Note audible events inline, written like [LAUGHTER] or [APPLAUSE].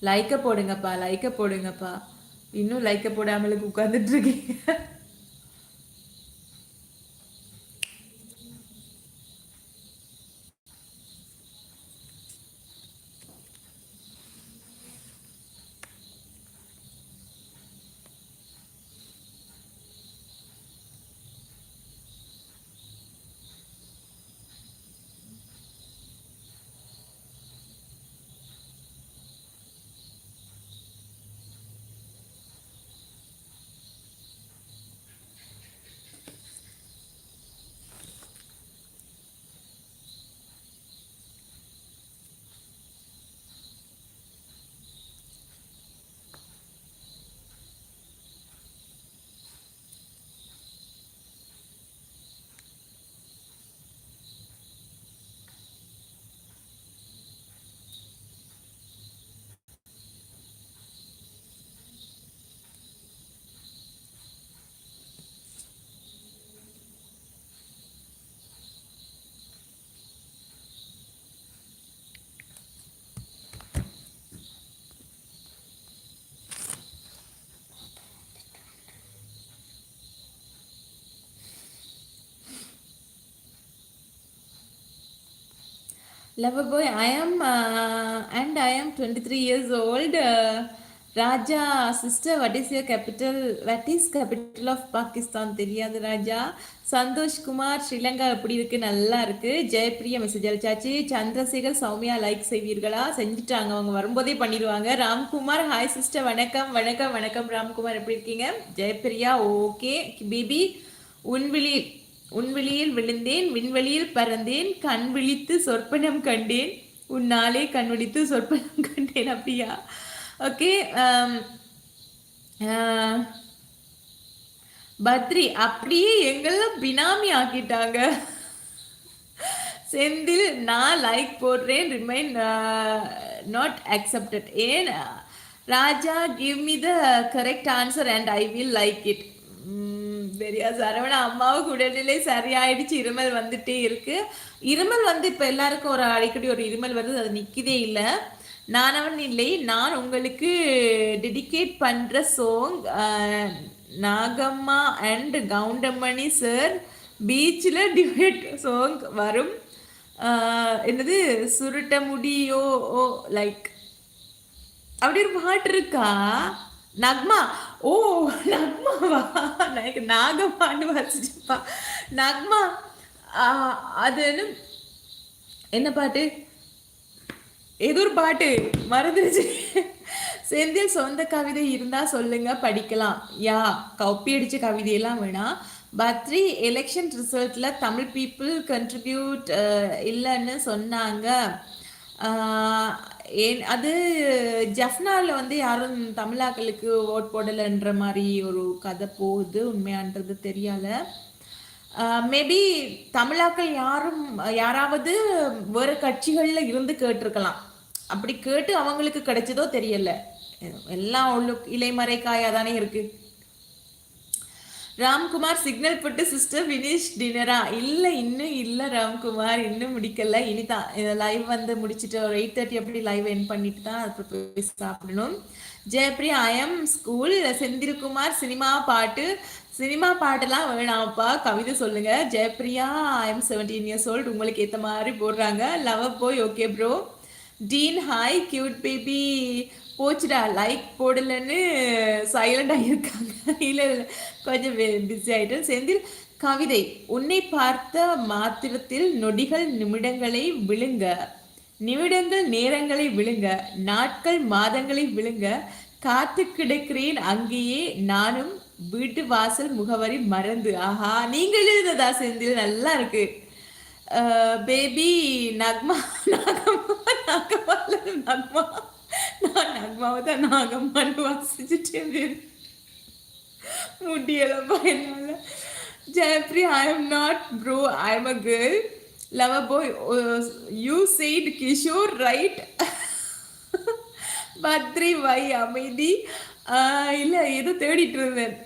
லைக்கை போடுங்கப்பா லைக்கை போடுங்கப்பா. இன்னும் லைக்கை போடாமலுக்கு உட்காந்துட்டு இருக்கீங்க Lover boy, I am, uh, and I am 23 years old. Uh, Raja, is your capital your is capital of Pakistan தெரியாது ராஜா சந்தோஷ் குமார் ஸ்ரீலங்கா எப்படி இருக்கு? நல்லா இருக்கு. ஜெயப்பிரியா மெசேஜ் அழிச்சாச்சு சந்திரசேகர் சௌமியா லைக் செய்வீர்களா? செஞ்சுட்டாங்க. அவங்க வரும்போதே பண்ணிடுவாங்க. ராம்குமார் ஹாய் சிஸ்டர் வணக்கம் வணக்கம் வணக்கம். ராம்குமார் எப்படி இருக்கீங்க? ஜெயப்பிரியா ஓகே பேபி உன்விழி உன்விழியில் விழுந்தேன் விண்வெளியில் பறந்தேன் கண் விழித்து சொற்பனம் கண்டேன் உன்னாலே கண் விழித்து சொற்பனம் கண்டேன் அப்படியா? ஓகே um, uh, பத்ரி அப்படியே எங்கெல்லாம் பினாமி ஆக்கிட்டாங்க? செந்தில் நான் லைக் போடுறேன் ரிமைன் நாட் அக்செப்டட் ஏன்? Raja give me the correct answer and I will like it பெரியா சரவண அம்மாவுக்கு உடல்நிலை சரியாயிடுச்சு. இருமல் வந்துட்டே இருக்கு. இருமல் வந்து இப்போ எல்லாருக்கும் ஒரு அடிக்கடி ஒரு இருமல் வருது. அது நிற்கதே இல்லை. நானவன் இல்லை. நான் உங்களுக்கு டெடிகேட் பண்ணுற song Nagamma and Goundamani sir பீச்சில் டிபேட் சாங் வரும். என்னது? சுருட்ட முடியோ ஓ லைக் அப்படி ஒரு பாட்டு இருக்கா? நக்மா ஓ நக்மாவா? எனக்கு நாகமான்னு வச்சுச்சுப்பா நக்மா அது என்ன பாட்டு? ஏதோ ஒரு பாட்டு. மறந்துருச்சு. செந்தில் சொந்த கவிதை இருந்தால் சொல்லுங்க படிக்கலாம். யா கப்பி அடித்த கவிதையெல்லாம் வேணாம் பத்ரி எலெக்ஷன் ரிசல்ட்டில் தமிழ் பீப்புள் கண்ட்ரிபியூட் இல்லைன்னு சொன்னாங்க. ஏன் அது ஜஃப்னாவில் வந்து யாரும் தமிழாக்களுக்கு ஓட் போடலைன்ற மாதிரி ஒரு கதை போகுது உண்மையான்றது தெரியல. மேபி தமிழாக்கள் யாரும் யாராவது வேறு கட்சிகளில் இருந்து கேட்டிருக்கலாம். அப்படி கேட்டு அவங்களுக்கு கிடைச்சதோ தெரியல. எல்லாம் உள்ள காயாக தானே இருக்குது ராம்குமார் சிக்னல் போட்டு சிஸ்டர் வினிஷ் டின்னரா இல்லை இன்னும் இல்லை ராம்குமார். இன்னும் முடிக்கல. இனிதான் இதை லைவ் வந்து முடிச்சுட்டு ஒரு எயிட் தேர்ட்டி அப்படி லைவ் என் பண்ணிட்டு தான் அப்புறம் போய் சாப்பிடணும். Jayapriya I'm school Senthilkumar cinema பாட்டு. சினிமா பாட்டெல்லாம் வேணாம்ப்பா. கவிதை சொல்லுங்க. Jayapriya I'm seventeen years old உங்களுக்கு ஏற்ற மாதிரி போடுறாங்க. Love boy okay bro teen hi cute baby போச்சுடா லைக் போடலன்னு சைலண்ட் ஆகியிருக்காங்க இல்லை இல்லை கொஞ்சம் பிஸி ஆகிட்டேன் செந்தில் கவிதை உன்னை பார்த்த மாத்திரத்தில் நொடிகள் நிமிடங்களை விழுங்க. நிமிடங்கள் நேரங்களை விழுங்க. நாட்கள் மாதங்களை விழுங்க. காத்து கிடக்கிறேன் அங்கேயே. நானும் வீட்டு வாசல் முகவரி மறந்து. ஆஹா நீங்கள் எழுதுதா செந்தில்? நல்லா இருக்கு. பேபி நக்மா நகமா [LAUGHS] நகமா நக்மா. [LAUGHS] நான் நக்மாவை தான் நாகம்மான்னு வாசிச்சுட்டு முடியலப்பா என்னால். Jayapri I am not bro I am a girl love boy you sight Kishore right Badri why அமைதி. இல்லை ஏதோ தேடிட்டு இருந்தேன்.